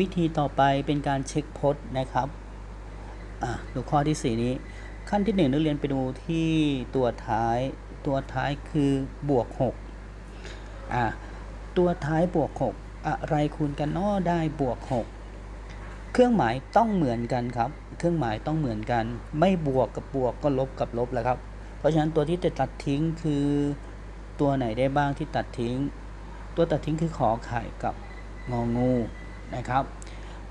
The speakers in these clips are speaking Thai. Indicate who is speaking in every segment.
Speaker 1: วิธีต่อไปเป็นการเช็คพจน์นะครับอะดูข้อที่ 4 นี้ ขั้นที่ 1 นักเรียนไปดูที่ตัวท้าย ตัวท้ายคือบวก6อะตัวท้ายบวก 6 อะไรคูณกันอ้อได้บวก 6 เครื่องหมายต้องเหมือนกันครับ เครื่องหมายต้องเหมือนกัน ไม่บวกกับบวกก็ลบกับลบแหล้วครับ เพราะฉะนั้นตัวที่จะตัดทิ้งคือตัวไหนได้บ้างที่ตัดทิ้ง ตัวตัดทิ้งคือขอไข่กับงองู นะครับ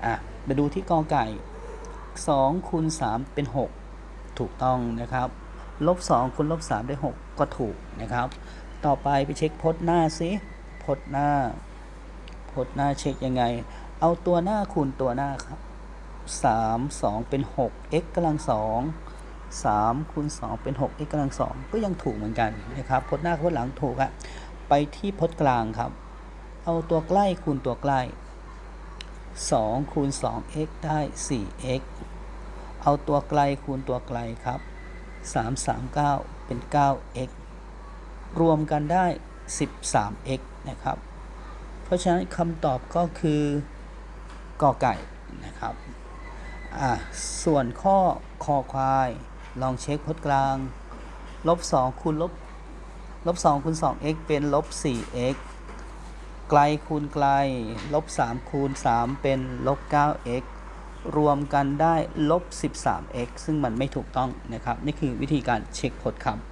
Speaker 1: อะมาดูที่กอไก่2คูณ3เป็น 6 ถูกต้องนะครับ ลบ2คูณลบ3ได้ 6 ก็ถูกนะครับ ต่อไปไปเช็คพจน์หน้าซิพจน์หน้า พจน์หน้าเช็คยังไง เอาตัวหน้าคูณตัวหน้าครับ3 2 เป็น 6 x กำลัง 2 3คูณ2เป็น 6 x กำลัง 2 ก็ยังถูกเหมือนกันนะครับพจน์หน้าพจน์หลังถูกอะไปที่พจน์กลางครับ เอาตัวใกล้คูณตัวใกล้ 2 คูณ 2x ได้ 4x เอาตัวไกลคูณตัวไกลครับ 3 3 9 เป็น 9x รวมกันได้ 13x นะครับ เพราะฉะนั้นคำตอบก็คือกอไก่นะครับอะส่วนข้อคอควาย ลองเช็คพจน์กลาง ลบ 2 คูณลบ ลบ 2 คูณ 2x เป็นลบ 4x ไกลคูณไกล ลบ 3 คูณ 3 เป็นลบ 9x รวมกันได้ลบ 13x ซึ่งมันไม่ถูกต้องนะครับ นี่คือวิธีการเช็คผลคำ